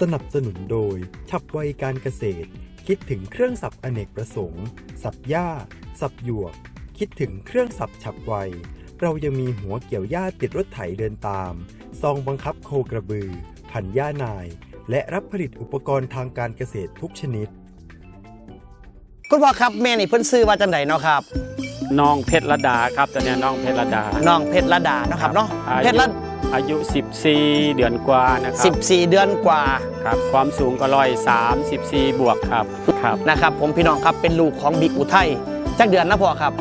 สนับสนุนโดย ฉับไวการเกษตร คิดถึงเครื่องสับอเนกประสงค์ สับหญ้า สับหยวก คิดถึงเครื่องสับฉับไว เรายังมีหัวเกี่ยวหญ้าติดรถไถเดินตาม ซองบังคับโคกระบือพันหญ้านาย และรับผลิตอุปกรณ์ทางการเกษตรทุกชนิด คุณพ่อครับแม่นี่เพิ่นซื้อว่าจังไดเนาะครับน้องเพชรระดาครับตัวเนี้ยน้องเพชรระดาน้องเพชรระดาเนาะครับเนาะอายุเพชรระ อายุ 14 เดือนกว่านะครั14 เดือนกว่าครับความสูงก็ร้อย34บวกครับครับนะครับ ผมพี่น้องครับเป็นลูกของบิ๊กอุทัยจักเดือนนะพ่อครับ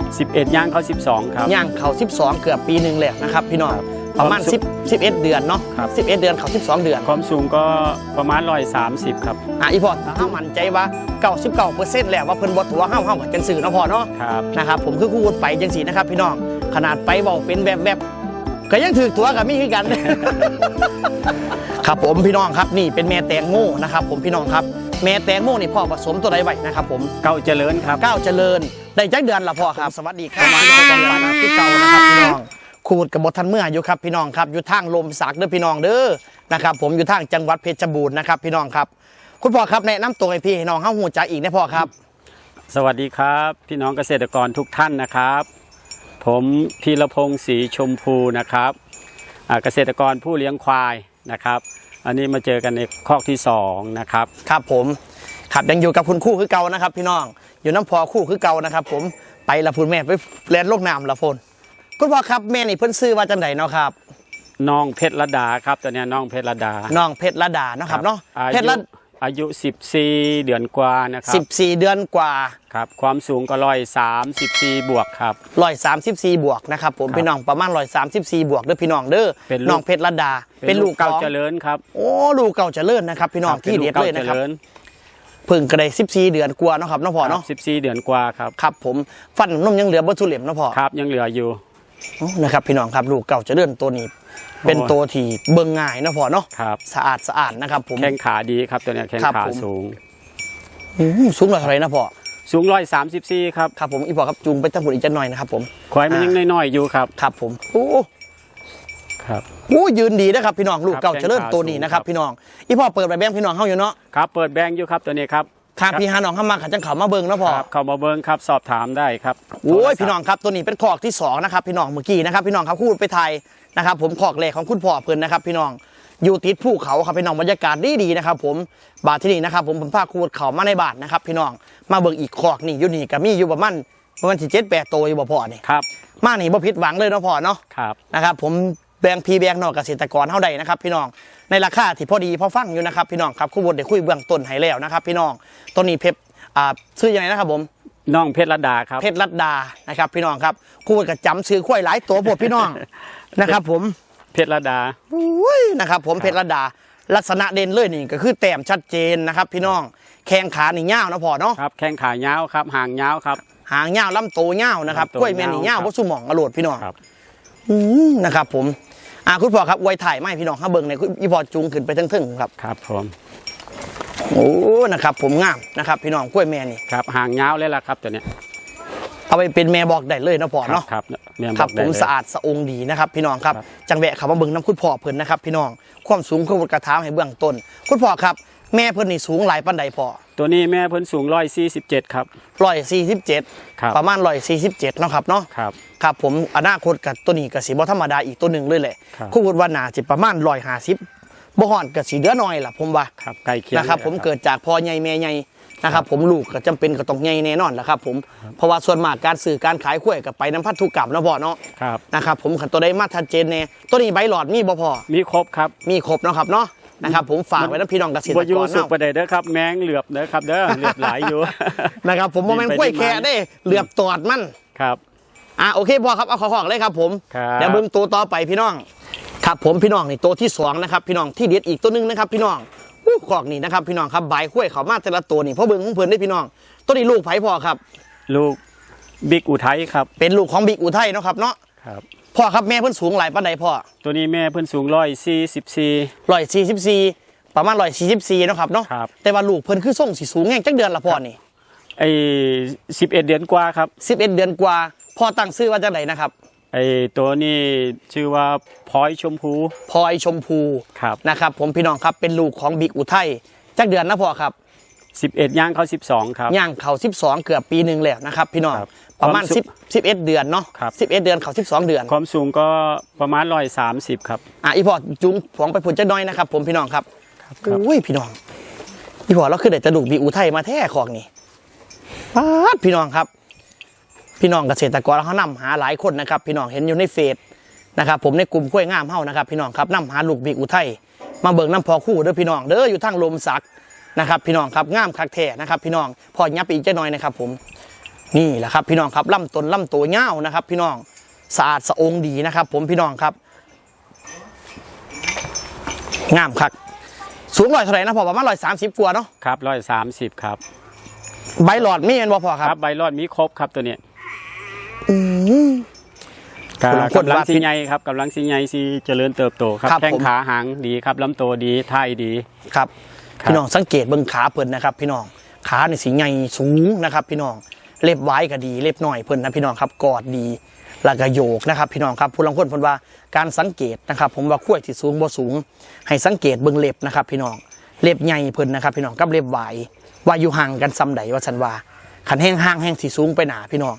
11 ย่างเขา12 ครับ ย่างเขา 12 เกือบปีหนึ่งแล้วนะครับ พี่น้องครับประมาณความสุข10 11 เดือนเนาะครับ11 เดือนเขา 12 เดือน ความสูงก็ประมาณร้อย30ครับอะอีพ่อถ้ามั่นใจว่า99%แล้วว่าเพิ่นบ่ตัวเฮาเฮาก็จังซื้อเนาะพ่อเนาะครับนะครับผมคือคูดไปจังสีนะครับพี่น้องขนาดไปเบาเป็นแบบแบบๆ ก็ยังถือตัวกับมีคือกัน ครับผมพี่น้องครับนี่เป็นแม่แตงโมนะครับ ผมพี่น้องครับ แม่แตงโมนี่พ่อผสมตัวใดไว้นะครับ ผมเก้าเจริญครับ ก้าวเจริญได้จักเดือนละพ่อครับ สวัสดีครับพี่น้องจังหวัดพี่เก่านะครับพี่น้องขูดกับบทันเมื่ออยู่ครับพี่น้องครับอยู่ทางลมสักเด้อพี่น้องเด้อนะครับ ผมอยู่ทางจังหวัดเพชรบูรณ์นะครับ พี่น้องครับ คุณพ่อครับแนะนำตัวให้พี่ให้น้องเฮาหูจักอีกนะพ่อครับ สวัสดีครับ พี่น้องเกษตรกรทุกท่านนะครับ ผมพีรพงศ์ศรีชมพูนะครับอ่าเกษตรกรผู้เลี้ยงควายนะครับ อันนี้มาเจอกันในคอกที่สองนะครับครับผมครับยังอยู่กับคุณครู่คือเก่านะครับพี่น้องอยู่น้ำพอครู่คือเก่านะครับ ผมไปละพูนแม่ไปแลนโลกน้ำละพนคุณพ่อครับแม่นี่เพิ่นซื้อว่าจังไดเนาะครับน้องเพชรระดาครับตัวเนี้ยน้องเพชรระดาน้องเพชรระดาเนาะครับเนาะอาเพชรยุระ อายุ 14 เดือนกว่านะครัสิบสี่เดือนกว่าครับ ความสูงก็ร้อยสามสิบสี่บวกครับร้อยสามสิบสี่บวกนะครับผมครับพี่น้องประมาณร้อยสามสิบสี่บวกเด้อพี่น้องเด้อเป็นลูกน้องเพชรระดา เป็นลูกเก่าของเจริญครับโอ้ลูกเก่าเจริญนะครับ พี่น้องครับที่เด็ดเลยป็นะครับก่าจญเพิ่งกระไดสิบสี่เดือนกว่าเนาะครับเนาะพ่อเนาะสิบสี่เดือนกว่าครับครับผมฟันนมยังเหลือบ่ทุเหลี่ยมเนาะพ่อครับยังเหลืออยู่โอ้นะครับพี่น้องครับลูกเก่าเจริญตัวนี้ เป็นโอ้ยตัวที่เบิ่งง่ายเนาะพ่อเนาะครับสะอาดสะอาดนะครับผมแข้งขาดีครับตัวเนี้ยแข้งครับขาผมสูงอื้อหือสูงกว่าเท่าไหรนะพ่อสูงร้อยสามสิบสี่ครับครับผมอีพ่อครับจูงไปตั้งหุ่นอีกจะหน่อยนะครับผมควายมันยังน้อยๆอยู่ครับครับผมโอ้ครับโหยืนดีนะครับพี่น้องลูกเก่าครับเจริญแข้งขาตัวนี้นะครับสูงครับพี่น้องอีพ่อเปิดใบแบงค์พี่น้องเข้าอยู่เนาะครับเปิดแบงค์อยู่ครับตัวนี้ครับทางพี่หาน้องเข้ามาขันจังเขามาเบิ่งเนาะพ่อครับเข้ามาเบิ้งครับสอบถามได้ครับโอ้ยโทรศัพท์พี่น้องครับตัวนี้เป็นคอกที่สองนะครับพี่น้องเมื่อกี้นะครับพี่น้องครับพูดไปไทย นะครับผมคอกแรกของคุณพ่อเพิ่นนะครับพี่น้องอยู่ติดภูเขาครับพี่น้องบรรยากาศดีดีๆนะครับผมบาทที่นี่นะครับผมผมพาคูดเขามาในบาทนะครับพี่น้องมาเบิ่งอีกคอกนี่อยู่นี่ก็มีอยู่ประมาณประมาณสิเจ็ดแปดตัวอยู่บ่พ่อนี่ครับมานี่บ่ผิดหวังเลยเนาะพ่อเนาะครับนะครับผมแบ่งพี่แบ่งนอกเกษตรกรเท่าใดนะครับพี่น้องในราคาที่พอดีพอฟังอยู่นะครับพี่น้องครับคู่บนได้คุยเบื้องต้นให้แล้วนะครับพี่น้องตัวนี้เพชรอ่าซื้อยังไงนะครับผมน้องเพชรระดาครับเพชรรัตดานะครับพี่น้องครับคู่บนกับจำซื้อข้อยหลายตัวบทพี่น้อง นะครับผมเพชรระดาอุ้ยนะครับผมเพชรรัตดา ลักษณะเด่นเลยนี่ก็คือแต้มชัดเจนนะครับ พี่น้องแข้งขานี่ยาวนะพอเนาะครับแข้งขายาวครับหางยาวครับ หางยาวลำโตวยาวนะครับลำตัวกล้วยแม่นี่ยาวยาวครับบ่สุหมองอรวดพี่น้องครับอืมนะครับผมอ่าคุณพ่อครับไวยถ่ายไม่พี่น้องข้าเบิ่งในคุณพี่พ่อจูงขึ้นไปทั้งทึ่งครับครับผมโอ้นะครับผมงามนะครับ พี่น้องกล้วยแม่นี่ครับหางยาวเลยล่ะครับตัวเนี้ย เอาไปเป็นแม่บอกได้เลยนะพ่อครับเนาะครับเนี่ยครับอกผได้มเลย สะอาดสะองดีนะครับ พี่น้องครับ ครับ จังแวะขับมาเบิ่งน้ำคุณพ่อเพิ่นนะครับ พี่น้องความสูงของกระถามให้เบื้องต้น คุณพ่อครับ แม่เพิ่นนี่สูงหลายปันใดพ่อตัวนี้แม่เพิ่นสูงร้อยสี่สิบเจ็ดครับ ร้อยสี่สิบเจ็ดครับ ประมาณร้อยสี่สิบเจ็ดนาะครับเนาะ ครับ ครับผมอนาคตกับตัวนี้กับสีบธรรมดาอีกตัวหนึ่งเลยแหละครับคุณวุฒิว่านาจิประมาณร้อยห้าสิบบ่ฮอดกับสีเดือน้อยล่ะผมว่าครับใกล้เคียงนะครับลยผมเกิดจากพ่อใหญ่แม่ใหญ่ นะครับผมลูกก็จำเป็นก็ต้องใหญ่แน่นอนแหละครับผมเพราะว่าส่วนมากการสื่อการขายกล้วยกับไปน้ำพันธุกรรมนะพ่อเนาะครับ นะครับผมขันตัวได้มาชัดเจนแน่ตัวนี้ใบหลอดมีบ่พอมีครบครับมีครบเนาะครับเนาะนะครับผมฝากไว้นะพี่น้องเกษตรบอยู่กรสุกเนาะ ประเดเด้อครับ แมงเหลือบเด้อครับ เด้อเหลือบหลายอยู่ นะครับผมโมเมนต์กล้วยแค่ได้เหลือบตอดมัน ครับ อะโอเคพอครับเอาขอขอกเลยครับผมครับ เดี๋ยวเบิ้งตัวต่อไปพี่น้องครับผมพี่น้องนี่ตัวที่สองนะครับพี่น้องที่เด็ดอีกตัวหนึงนะครับพี่น้องอู้ ขอกนี่นะครับพี่น้องครับใบกล้วยเขามาแต่ละตัวนี่เพราะเบิ้งของเพิ่นได้พี่น้องตัวนี้ลูกไผ่พอครับ ลูกบิ๊กอุทัยครับ เป็นลูกของบิ๊กอุทัยเนาะครับเนาะครับพ่อครับแม่เพิ่นสูงหลายปานใดพ่อตัวนี้แม่เพิ่นสูงร้อยสี่สิบสี่ร้อยสี่สิบสี่ประมาณร้อยสี่สิบสี่นาะครับเนาะครับแต่ว่าลูกเพิ่นคือส่งสีสูงแง่งจักเดือนละพ่อนี่ไอ้สิบเอ็ดเดือนกว่าครับสิบเอ็ดเดือนกว่าพ่อตั้งชื่อว่าจังไดนะครับ ไอตัวนี้ชื่อว่าพลอยชมพูพลอยชมพูครับนะครับผมพี่น้องครับเป็นลูกของบิ๊กอุทัยจักเดือนนะพ่อครับ11ย่างเขา12 ครับ ย่างเขา12 เกือบปีหนึ่งแล้วนะครับ พี่น้องครับประมาณความสุข10 11 เดือนเนาะครับ11 เดือนเขา12 เดือน ความสูงก็ประมาณ130 ครับอะอีพอจุงผองไปผลจะน้อยนะครับ ผมพี่น้องครับครับโอ้ยพี่น้องอีพอเราคือได้จะดูกบีอุทัยมาแท้ของนี่ป๊าดพี่น้องครับ พี่น้องเกษตรกรเขานำหาหลายคนนะครับ พี่น้องเห็นอยู่ในเฟซนะครับ ผมในกลุ่มกล้วยงามเฮานะครับ พี่น้องครับนำหาลูกบีอุทัยมาเบิ่งน้ำพอคู่เด้อพี่น้องเด้ออยู่ทางลมสักนะครับ พี่น้องครับงามคักแท้นะครับ พี่น้องพอยับไปอีกจะน้อยนะครับ ผมนี่แหละครับ พี่น้องครับลำต้นลำตัวเงาวนะครับ พี่น้องสะอาดสะองดีนะครับ ผมพี่น้องครับงามคักสูงร้อยเท่าไหร่นะพอประมาณร้อยสามสิบกว่าเนาะครับ130ครับ ใบหลอดมีเงินบ่พอคครัรับบใบรอดมีครบครับตัวเนี้ยอืม กคนละคนกำลังว่าสีใหญ่ครับกำลังสีใหญ่สีเจริญเติบโตครับครับแข้งผม ขาหางดีครับลำตัวดีท่ายดี ครับครับ พี่น้องสังเกตเบิ่งขาเพิ่นนะครับ พี่น้องขาในสีใหญ่สูงนะครับ พี่น้องเล็บไว้ก็ดีเล็บหน่อยเพิ่นนะพี่น้องครับกอดดีแล้วก็โยกนะครับ พี่น้องครับผู้ลางคนเพิ่นว่าการสังเกตนะครับ ผมว่าขั้วที่สูงบ่สูง ให้สังเกตเบิ่งเล็บนะครับ พี่น้องเล็บใหญ่เพิ่นนะครับ พี่น้องกับเล็บไว้ว่าอยู่ห่างกันซำใดว่าฉันว่า ขันแห้งห่างแห้งที่สูงไปหนาพี่น้อง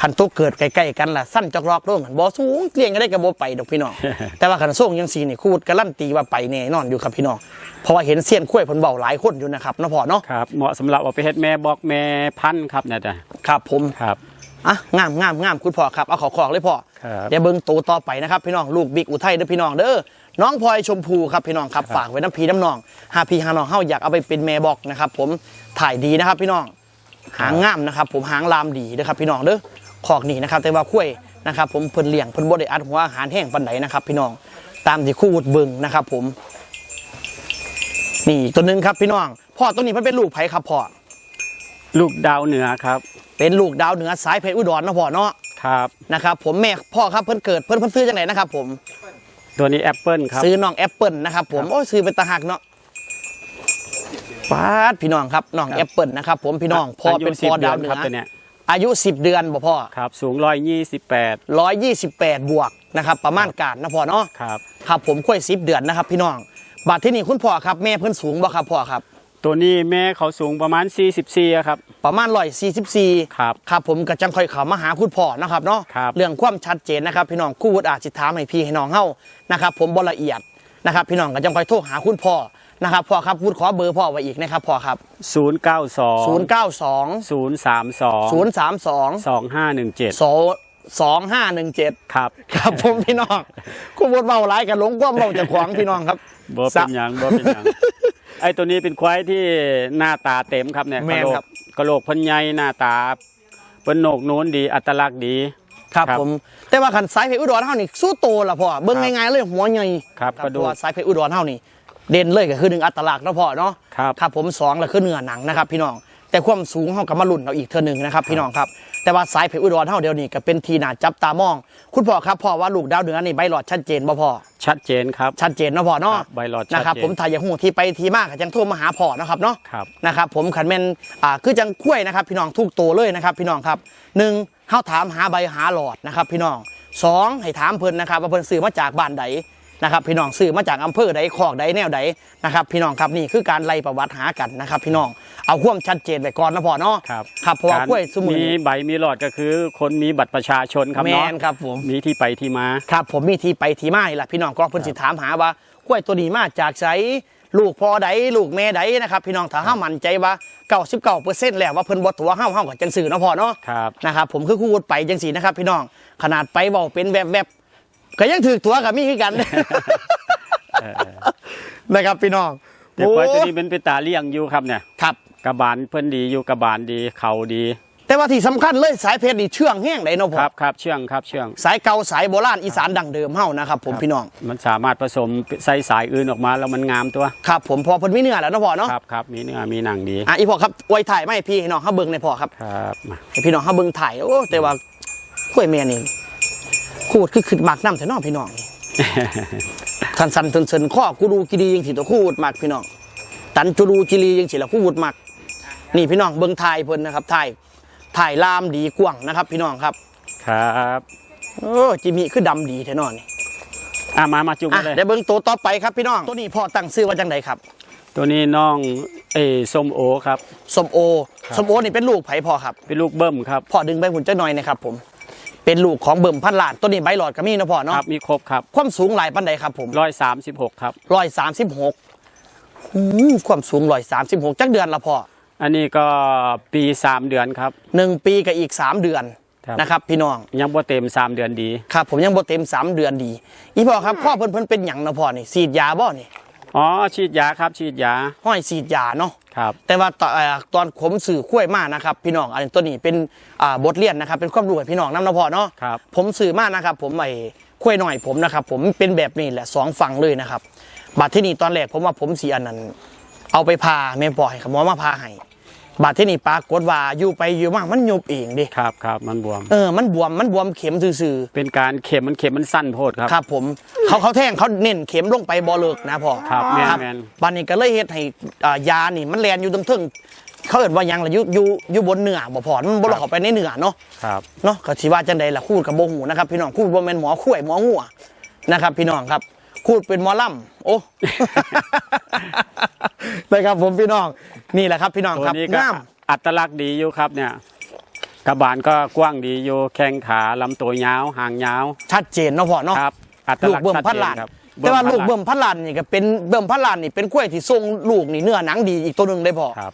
ขันโตวเกิดใกล้ๆกันล่ะสั้นจอกลอกโลงหันบ่สูงเกลียงก็ได้กับบ่ไปดอกพี่น้อง แต่ว่าขันส่งยังสีนี่คูดการันตีว่าไปแน่นอนอยู่ครับพี่น้องเพราะว่าเห็นเสี้ยนคุ้วยเพิ่นเบาหลายคนอยู่นะครับเนาะพ่อเนาะครับเหมาะสำหรับเอาไปเฮ็ดแม่บอกแม่พันธุ์ครับเนี่ยจ้ะครับผมครับอะงามงามงามคุณพ่อครับเอาขอขอกเลยพ่อครับเดี๋ยวเบิ่งโตวต่อไปนะครับพี่น้องลูกบิ๊กอุทัยเด้อพี่น้องเด้อน้องพลอยชมพูครับพี่น้องครับครับฝากไว้น้ำพีน้ำนองหาพี่หาน้องเฮาอยากเอาไปเป็นแม่บอกนะครับผมถ่ายดีนะครับพี่น้อง หางงามนะครับ ผมหางลามดีนะครับพี่น้องเด้อขอกนี่นะครับแต่ว่าคุ้วยนะครับ ผมเพิ่นเลี้ยงเพิ่นบ่ได้อัดหัวอาหารแห้งปานใดนะครับ พี่น้องตามที่คู่วุดเบิ่งนะครับ ผม นี่ตัวหนึงครับพี่น้องพ่อตัวนี้เพิ่นเป็นลูกไผครับพ่อลูกดาวเหนือครับ เป็นลูกดาวเหนือสายเพชรอุดรเนาะพ่อเนาะครับนะครับ ผมแม่พ่อครับเพิ่นเกิดเพิ่นเพิ่นซื้อจากไหนนะครับ ผม ตัวนี้แอปเปิลครับซื้อน้องแอปเปิลนะครับ ผมครับโอ้ยซื้อเป็นตาหักเนาะ ป้าดพี่น้องครับน้องครับแอปเปิลนะครับผมพี่น้องพ่อเป็นยุพ่อ10ดาวเหนืครับอตัวเนี้ยอายุ 10 เดือนบ่พ่อครับสูงร้อยยี่สิบแปด128 บวกนะครับประมาณการนะพ่อเนาะครับครับผมค่อย10 เดือนนะครับ พี่น้องบาดที่นี่คุณพ่อครับแม่เพิ่นสูงบ่ครับพ่อครับ ตัวนี้แม่เขาสูงประมาณ 44อะครับประมาณ144ครับครับผมก็จังค่อยเข้ามาหาคุณพ่อนะครับเนาะครับเรื่องความชัดเจนนะครับ พี่น้องคู่วุฒิอาจสิถามให้พี่ให้น้องเฮานะครับผมบ่ละเอียดนะครับพี่น้องก็จังค่อยโทรหาคุณพ่อ นะครับพ่อครับวุฒิขอเบอร์พ่อไว้อีกนะครับพ่อครับ092 092 032 032 2517 2517 ครับ ครับผมพี่น้องคู่วุฒิเบาหลายกันหลงความเบาจากขวางพี่น้องครับบ่เป็นหยังบ่เป็นหยัง ไอ้ตัวนี้เป็นควายที่หน้าตาเต็มครับเนี่ยแม่กะนโหลครักบ กะโหลกเพันใหญ่หน้าตาเป็นโหนกโน้นดีอัตลักษณ์ดี ครับครับผมแต่ว่าขันสายเพชรอุดรเท่านี่สู้โตล่ะพ่อเบิ่งครับง่ายๆเลยหัวใหญ่ครับเพกระดูราะกว่าสายเพชรอุดรเท่านี่ เด่นเลยก็คือหนึ่งอัตลักษณ์เนาะพ่อเนาะครับครับผมสองแล้วคือเนื้อหนังนะครับพี่น้อง แต่ความสูงเฮากับมาลุ่นเอาอีกเท่านึงนะครับพี่น้องครับแต่ว่าสายเพชรอุดรเท่าเดียวนี่ก็เป็นทีน่าจับตามอง คุณพ่อครับพ่อว่าลูกดาวเหนือนี่ใบหลอดชัดเจนบ่พ่อชัดเจนครับชัดเจนเนาะพ่อเนาะครับใบหลอดชัดเจนนะครับผมถ่ายอย่างหูที่ไปทีมากจังโทรมาหาพ่อนะครับเนาะครับนะครับผมขันแมนอ่าคือจังคุ้ยนะครับ พี่น้องทุกตัวเลยนะครับ พี่น้องครับหนึ่งเฮาถามหาใบหาหลอดนะครับ พี่น้องสองให้ถามเพิ่นนะครับว่าเพิ่นซื้อมาจากบ้านใด นะครับพี่น้องซื้อมาจากอำเภอใดคอกใดแนวใดนะครับพี่น้องครับนี่คือการไล่ประวัติหากันนะครับพี่น้องเอาความชัดเจนไปก่อนนะพ่อเนาะครับครับเพราะว่าการกล้วยสมุนมีใบมีหลอดก็คือ คนมีบัตรประชาชนครับแมเนาะนครับผมมีที่ไปที่มา ครับผมมีที่ไปที่มานี่แหละพี่น้องก็เพิ่นสิถามหาว่ากล้วยตัวนี้มาจากไสลูกพ่อใดลูกแม่ใดนะครับพี่น้องถ้าเฮามั่นใจว่า99%แล้วว่าเพิ่นบ่ตัวเฮาเฮาก็จังซื้อเนาะพ่อเนาะ ครับ นะครับผมคือคู่ไปจังสีนะครับพี่น้องขนาดไปเบาเป็นแบบแบบๆ ก็ยังถือตัวกับมีคือกันนะครับพี่น้องแต่ควายตัวโอ้นี้เป็นเป็นตาเลี้ยงอยู่ครับเนี่ยครับกระบาลเพิ่นดีอยู่กระบาลดีเขาดี แต่ว่าที่สำคัญเลยสายเพชรนี่เชื่องแห้งไดเนาะพ่อครับครับเชื่องครับเชื่อง สายเก่าสายโบราณอีสานดังเดิมเฮานะครับผมพี่น้องมันสามารถผสมใส่สายอื่นออกมาแล้วมันงามตัวครับผมพอเพิ่นมีเนื้อแล้วเนาะพ่อเนาะครับครับมีเนื้อมีหนังดีอะอีพ่อครับไว้ถ่ายไม่พี่ให้น้องเฮาเบิ่งในอยพ่อครับครับมาให้พี่น้องเฮาเบิ่งถ่ายโอ้แต่ว่าข้วยแม่นี่ คูดคือขึ้นมากน้ำแต่น้องพี่น้องนี่ทันสันเทินเซินข้อกูดูกีดียังสิตัวคูดมากพี่น้องตันจูดูจิรียังสิละคูดมากนี่พี่น้องเบิ้งถ่ายเพิ่นนะครับถ่ายถ่ายลามดีกว้างนะครับ พี่น้องครับ ครับเออจิมิคือดำดีแท้นอนนี่อะมามาจุ่มอะเลย เดี๋ยวเบิ่งตัวต่อไปครับพี่น้องตัวนี้พ่อตั้งชื่อว่าจังไดครับตัวนี้น้องเออส้มโอครับสมโอครับสมโอนี่เป็นลูกไผพ่อครับ เป็นลูกเบิ้มครับ พ่อดึงใบหุ่นเจ้าหน่อยนะครับผม เป็นลูกของเบิ่มพันล้านตัวนี้ใบหลอดก็มีเนาะพ่อคเนาะรับมีครบครับความสูงหลายปันใดครับผมร้อยสามสิบหกครับร้อยสามสิบหกความสูงร้อยสามสิบหกจักเดือนละพ่ออันนี้ก็ปีสามเดือนครับหนึ่งปีกับอีกสามเดือนครับนะครับพี่น้องยังบ่เต็มสามเดือนดีครับผมยังบ่เต็มสามเดือนดี อีพ่อครับพ่อเพิ่นเพิ่นเป็นหยังเนาะพ่อนี่ฉีดยาบ่นี่อ๋อฉีดยาครับฉีดยาห้อยฉีดยาเนาะ ครับแต่ว่าตอนเอ่อตอนผมสื่อคุ้วยมานะครับ พี่น้องอันนี้ตัวนี้เป็นอ่าบทเรียนนะครับ เป็นความรู้ให้พี่น้องนำเนาะพ่อเนาะครับ ผมสื่อมานะครับ ผมไอ้คุ้วยหน่อยผมนะครับ ผมเป็นแบบนี้แหละสองฝั่งเลยนะครับบาดที่นี่ตอนแรกผมว่าผมสีอันนั้น เอาไปพาแม่ปล่อยครับหมอมาพาให้ บาดที่นี่ปรากฏว่าอยู่ไปอยู่มามันยุบเองดิครับครับมันบวม เออมันบวมมันบวมเข็มซื่อเป็นการเข็มมันเข็มมันสั้นโพดครับ ๆครับ ผมเขาเขาแท่งเขาเน้นเข็มลงไปบ่เลิกนะพ่อครับแม่นแม่น บานนี้ก็เลยเฮ็ดให้อ่ายานี่มันแลนอยู่ตรงเทึงเขาเอิ้นว่าหยังล่ะอยู่อยู่อยู่บนเนื้อบ่พอมันบ่หลอกเข้าไปในเนื้อเนาะ ครับเนาะก็สิว่าจังใดล่ะคูดกับบ่หูนะครับพี่น้องคูดบ่แม่นหมอคุ้ยหมอหัวนะครับพี่น้องครับ คูดเป็นหมอลำโอ้นะครับผมพี่น้องนี่แหละครับพี่น้องตัวครับนี้ก็งามอัตลักษณ์ดีอยู่ครับเนี่ยกระบาลก็กว้างดีอยู่แข้งขาลำตัวยาวหางยาวชัดเจนเนาะพ่อเนาะครับอัตลูกลักษณ์เบิ่มชัดพันเจนล้านครับแต่ว่าลูกพันเบิ่มพันล้านนี่ก็เป็นเบิ่มพันล้านนี่เป็นกล้วยที่ทรงลูกนี่เนื้อหนังดีอีกตัวหนึงได้พอครับ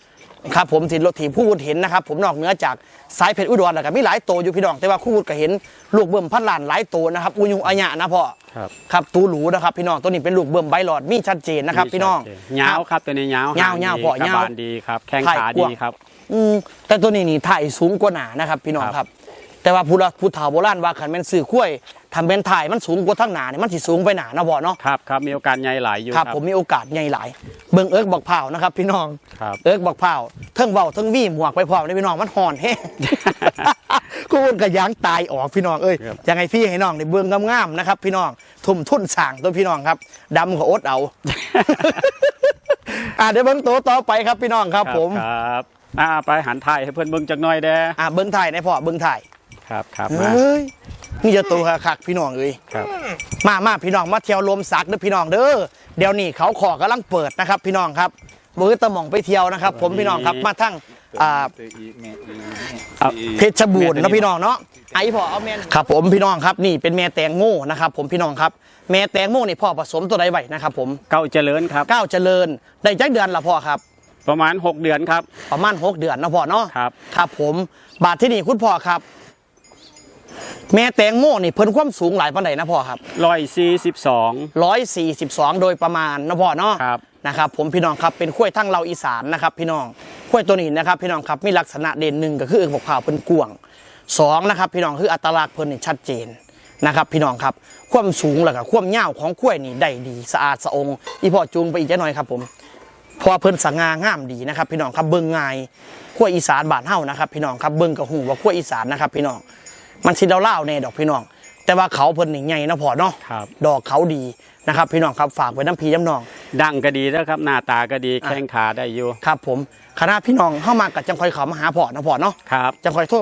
ครับผมที่รถที่ผู้วุฒิเห็นนะครับผมนอกเหนือจากสายเพชรอุดรแล้วก็มีหลายโตวอยู่พี่น้องแต่ว่าคู่วุฒิก็เห็นลูกเบิ่มพันล้านหลายโตวนะครับอุยุงอัญญะนะพ่อครับครับตูหรูนะครับพี่น้องตัวนี้เป็นลูกเบิ่มใบหลอดมีชัดเจนนะครับพี่น้องยาวครับตัวนี้ยาวยาวหงยาวดีพอกระยาวบาลดีครับแข้งถ่ายขากว้างดีครับอืมแต่ตัวนี้นี่ถ่ายสูงกว่าหนานะครับ พี่น้องครับครับแต่ว่าผู้ละผู้เฒ่าโบราณว่าขันเป็นสื่อคุ้วย ทำเป็นถ่ายมันสูงกว่าทั้งหนาเนี่ยมันสิสูงไปหนานะพ่อเนาะครับครับมีโอกาสใหญ่หลายอยู่ครับผมมีโอกาสใหญ่หลายเบิ่งเอิร์กบอกเผาวนะครับ พี่น้องครับเอิร์กบอกเผาวเทิงเบาเทิงวี่หมวกไปพร้อมเลยพี่น้องมันห่อนแห้งกูมันกระยางตายออกพี่น้องเอ้ยครับยังไงพี่ให้น้องในเบื้องงามๆนะครับ พี่น้องทุ่มทุนสั่งตัวพี่น้องครับดำก็อดเอาอ่าเดี๋ยวเบิ้งตัวต่อไปครับพี่น้องครับผมครับอ่าไปหันถ่ายให้เพื่อนเบิ่งจักหน่อยแด้อ่าเบิ้งถ่ายในพ่อเบิ้งถ่ายครับครับมาเฮ้ย นี่จะตัวคักๆพี่น้องเอ้ยครับมามาพี่น้องมาเที่ยวลมสักเด้อพี่น้องเด้อเดี๋ยวนี้เขาขอกำลังเปิดนะครับ พี่น้องครับมือตะหม่องไปเที่ยวนะครับ ผมพี่น้องครับมาทั้งอ่าเอาเพชรบูรณ์นะพี่น้องเนาะไอพ่อเอาแม่นครับผมพี่น้องครับนี่เป็นแม่แตงโง่นะครับ ผมพี่น้องครับ แม่แตงโง่นี่พ่อผสมตัวใดไว้นะครับ ผมเก้าเจริญครับก้าวเจริญ ได้จักเดือนละพ่อครับ ประมาณ 6 เดือนครับประมาณหกเดือนนะพ่อเนาะครับครับผมบาทที่นี่คุณพ่อครับ แม่แตงโม่นี่เพิ่นความสูงหลายปานใดนะพ่อครับร้อยสี่สิบสองร้อยสี่สิบสองโดยประมาณนะพ่อเนาะครับ นะครับ ผมพี่น้องครับเป็นข้วยทั้งเราอีสานนะครับ พี่น้องข้วยตัวนี้นะครับ พี่น้องครับมีลักษณะเด่นหนึ่งก็คือเอกบกผ่าวเพิ่นกวางสองนะครับ พี่น้องคืออัตลักษณ์เพิ่นนี่ชัดเจนนะครับ พี่น้องครับความสูงแล้วก็ความยาวของข้วยนี่ได้ดีสะอาดสะองอีพ่อจูงไปอีกจักหน่อยครับผม เพอเพิ่นสง่างามดีนะครับ พี่น้องครับเบิ่งง่ายข้วยอีสานบ้านเฮานะครับ พี่น้องครับเบิ่งกับหูว่าข้วยอีสานนะครับ พี่น้อง มันสิเล่าๆแน่ดอกพี่น้อง แต่ว่าเขาเพิ่นนี่ใหญ่นะพ่อเนาะครับดอกเขาดีนะครับ พี่น้องครับฝากไว้น้ำพีน้ำนอง ดังก็ดีแล้วครับ หน้าตาก็ดีอะแข้งขาได้อยู่ครับผมคณะพี่น้องเข้ามากับจังคอยเขามาหาพ่อนะพ่อเนาะครับจังคอยโทร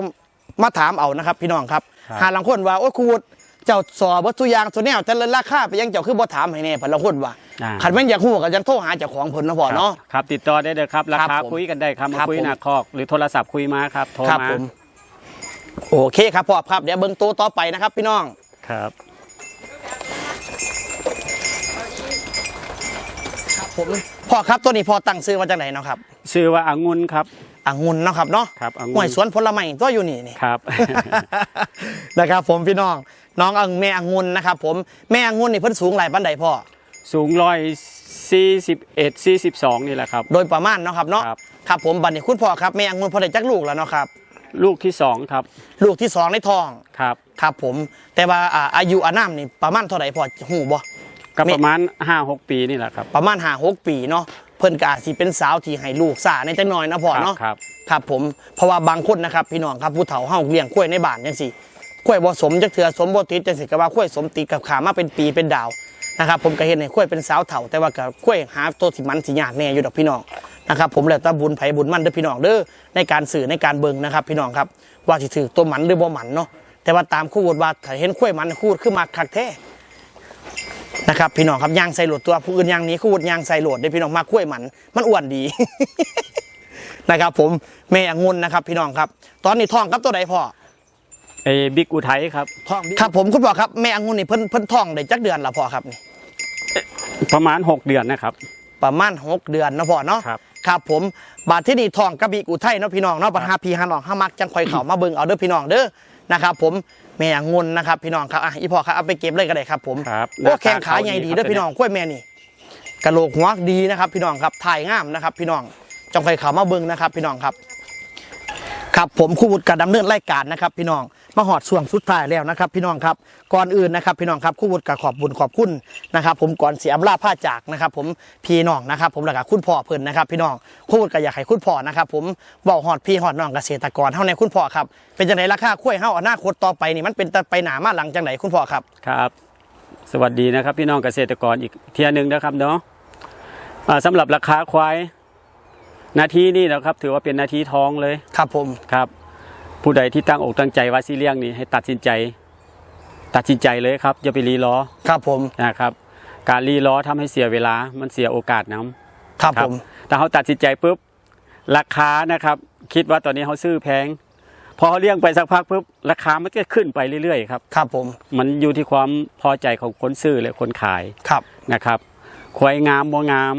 มาถามเอานะครับ พี่น้องครับครับหาลังคนว่าโอ้ยครูวุฒิเจ้าสอบวัตถุยางตัวแนวแต่ละราคาไปยังเจ้าคือบ่ถามให้แน่เพิ่นลังคนว่าอ่าขันแม่นอยากฮู้ก็จังโทรหาเจ้าของเพิ่นนะพ่อเนาะครับติดต่อได้เลยครับราครัคาบผมคุยกันได้ครับคมารับคุยผมหน้าคอก หรือโทรศัพท์คุยมาครับโทรครับมาผม โอเคครับพ่อครับเดี๋ยวเบิ่งตัวต่อไปนะครับ พี่น้องครับผมพ่อครับตัวนี้พ่อตั้งซื้อมาจากไหนเนาะครับชื่อว่าองุ่นครับองุ่นเนาะครับเนาะครับองุ่นห่วยสวนผลไม้ตัวอยู่นี่นี่ครับนะครับ ผมพี่น้องน้องอังแม่องุ่นนะครับ ผมแม่องุ่นนี่เพิ่นสูงหลายปานใดพ่อสูงร้อยสี่สิบเอ็ดสี่สิบสองนี่แหละครับ โดยประมาณเนาะครับเนาะครับครับผมบัดนี้คุณพ่อครับแม่องุ่นพอได้จักลูกแล้วเนาะครับ ลูกที่สองครับ ลูกที่สองในท้องครับครับผม แต่ว่าอ่าอายุอานามนี่ประมาณเท่าไหร่พอหูบ่ก็ไม่ประมาณห้าหกปีนี่แหละครับ ประมาณห้าหกปีเนาะเพิ่นก็อาจสิเป็นสาวที่ให้ลูกสาในจังน้อยเนาะพ่อเนาะครับครับผมเพราะว่าบางคนนะครับพี่น้องครับผู้เฒ่าเฮาเลี้ยงกล้วยในบ้านจังซี่กล้วยบ่สมจักเทื่อสมบ่ติดจังซี่ก็ว่ากล้วยสมติดกับขามาเป็นปีเป็นดาวนะครับผมก็เห็นให้กล้วยเป็นสาวเฒ่า แต่ว่าก็กล้วยหาตัวที่มันสิยากแน่อยู่ดอกพี่น้อง นะครับผมแล้วแต่บุญไผบุญมันเด้อพี่น้องเด้อในการสื่อในการเบิ่งนะครับ พี่น้องครับว่าสิถือตัวหมันหรือบ่หมันเนาะแต่ว่าตามคู่วุฒิว่าถ้าเห็นคุ้วยมันคู่วุฒิคือมาคักแท้นะครับพี่น้องครับยางใส่โหลดตัวผู้อื่นยางหนี้คู่วุฒิยางใส่โหลดได้พี่น้องมาคุ้วยมัน มันอ้วนดีนะครับผมแม่องุ่นนะครับพี่น้องครับ ตอนนี้ท้องกับตัวใดพ่อเอบิ๊กอุทัยครับท้องครับผมคุณพ่อครับแม่องุ่นนี่เพิ่นเพิ่นท้องได้จักเดือนละพ่อครับนี่ประมาณ 6 เดือนนะครับ ประมาณหกเดือนนะพ่อเนาะครับ ครับผมบาทที่นี่ทองกระบี่อุทัยเนาะพี่น้องเนาะปัญหาพี่ฮานองห้ามักจังคอยเข่ามาเบิ่งเอาเด้อพี่น้องเด้อนะครับผมแม่งนนะครับพี่น้องครับอะอีพ่อครับเอาไปเก็บเลยก็ได้ครับผมครับโอ้แข้งขาใหญ่ดีเด้อพี่น้องกล้วยแม่นี่กระโหลกหัวดีนะครับ พี่น้องครับถ่ายงามนะครับ พี่น้องจังคอยเข่ามาเบิ่งนะครับ พี่น้องครับ ครับผมคู่วุฒิการดำเนินรายการนะครับ พี่น้อง มาหอดช่วงสุดท้ายแล้วนะครับ พี่น้องครับก่อนอื่นนะครับ พี่น้องครับคู่วุฒิกับขอบบุญขอบคุณนะครับ ผมก่อนเสียอำลาผ้าจากนะครับ ผมพี่น้องนะครับ ผมแล้วก็คุณพ่อเพิ่นนะครับ พี่น้องคู่วุฒิก็อยากให้คุณพ่อนะครับ ผมเว้าหอดพี่หอดน้องเกษตรกรเฮาในคุณพ่อครับเป็นจังไดราคากล้วยเฮาอนาคตต่อไปนี่มันเป็นตะไปหนามาหลังจังไดคุณพ่อครับครับ สวัสดีนะครับ พี่น้องเกษตรกรอีกเทียหนึ่งนะครับเนาะอ่าสำหรับราคาควายนาทีนี่นะครับ ถือว่าเป็นนาทีทองเลยครับผมครับ ผู้ใดที่ตั้งอกตั้งใจว่าสิเลี้ยงนี่ให้ตัดสินใจ ตัดสินใจเลยครับอย่าไปรีรอครับผมนะครับการรีรอทำให้เสียเวลามันเสียโอกาสน้ำครับผมแต่เขาตัดสินใจปุ๊บราคานะครับ คิดว่าตอนนี้เขาซื้อแพง พอเขาเลี้ยงไปสักพักปุ๊บราคามันก็ขึ้นไปเรื่อยๆครับครับผมมันอยู่ที่ความพอใจของคนซื้อและคนขายครับนะครับควายงามบ่งาม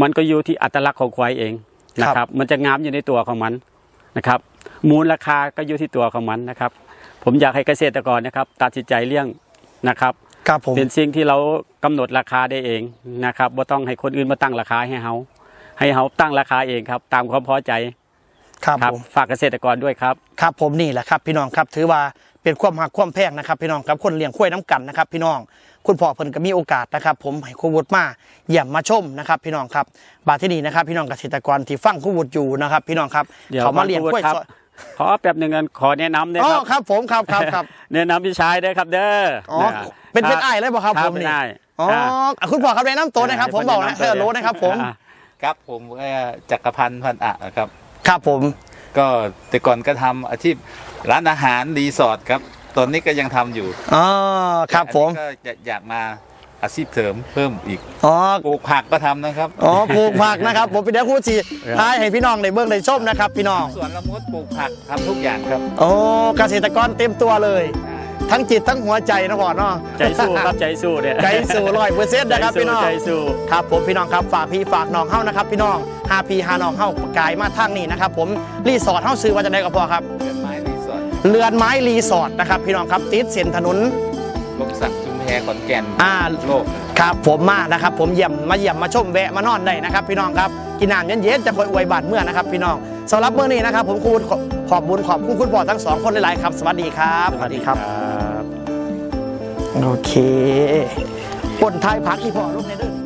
มันก็อยู่ที่อัตลักษณ์ของควายเองนะครับ มันจะงามอยู่ในตัวของมันนะครับมูลราคาก็อยู่ที่ตัวของมันนะครับ ผมอยากให้เกษตรกรนะครับ ตัดสินใจเลี้ยงนะครับครับผมเป็นสิ่งที่เรากำหนดราคาได้เองนะครับว่าต้องให้คนอื่นมาตั้งราคาให้เขาให้เขาตั้งราคาเองครับ ตามความพอใจครับครับผมฝากเกษตรกรด้วยครับครับผมนี่แหละครับพี่น้องครับถือว่าเป็นความหักความแพงนะครับ พี่น้องครับคนเลี้ยงข้วยน้ำกันนะครับ พี่น้อง คุณพ่อเพิ่นก็มีโอกาสนะครับ ผมให้คุณวุฒิมาเยี่ยมมาชมนะครับพี่น้องครับบาทที่นี่นะครับ พี่น้องเกษตรกรที่ฟังคุณวุฒิอยู่นะครับ พี่น้องครับเดี๋ยวเขามาเลี้ยงคุณข้วยครับซอยขอแป๊บหนึ่งกันขอแนะนำด้วยอ๋อครับครับ ผมครับครับครับแนะนำพี่ชายด้วยครับเด้ออ๋อนะเป็นเป็นอ้ายเลยบ่ครับผมเป็นนี่อ้ายอ๋ออะคุณพ่อครับแนะนำตัวนะครับผมบอกนะเออรู้นะครับผมอ่าครับผมเอ่อจักรพันธ์พันอะนะครับ ครับผม ก็แต่ก่อนก็ทำอาชีพร้านอาหารรีสอร์ทครับ ตอนนี้ก็ยังทำอยู่อ๋อครับผมอันนี้ก็อยากอยากมาอาชีพเสริมเพิ่มอีกอ๋อปลูกผักก็ทำนะครับอ๋อปลูกผักนะครับ ผมเป็นเด็กพูดสิท้ายให้พี่น้องได้เบิ่งได้ชมนะครับพี่น้องสวนละมุดปลูกผักทำทุกอย่างครับโอ้เกษตรกรเต็มตัวเลย ทั้งจิตทั้งหัวใจนะพ่อเนาะใจสู้ครับใจสู้เนี่ยใจสู่ร้อยเปอร์เซ็นต์นะครับใจสู้พี่น้องใจสู้ครับผมพี่น้องครับฝากพี่ฝากน้องเฮ้านะครับ พี่น้องหาพี่หาน้องเฮ้ากายมาทางนี้นะครับผมรีสอร์ทเฮ้าซื้อว่าจะได้กับพ่อครับ เรือนไม้รีสอร์ทเรือนไม้รีสอร์ทนะครับพี่น้องครับติดเส้นถนนลมสักชุมแพขอนแก่นอ่าโลกครับผมมานะครับ ผมเยี่ยมมาเยี่ยมมาชมแวะมานอนได้นะครับ พี่น้องครับกินน้ำเย็นๆจะคอยอวยบาดเมื่อนะครับ พี่น้องสำหรับเมื่อนี้นะครับ ผมคุณขอบบุญขอบคุณคุณพ่อทั้งสองคนหลายๆครับ สวัสดีครับโอเคปนท้ายพักอีพ่อลูกในเด้อ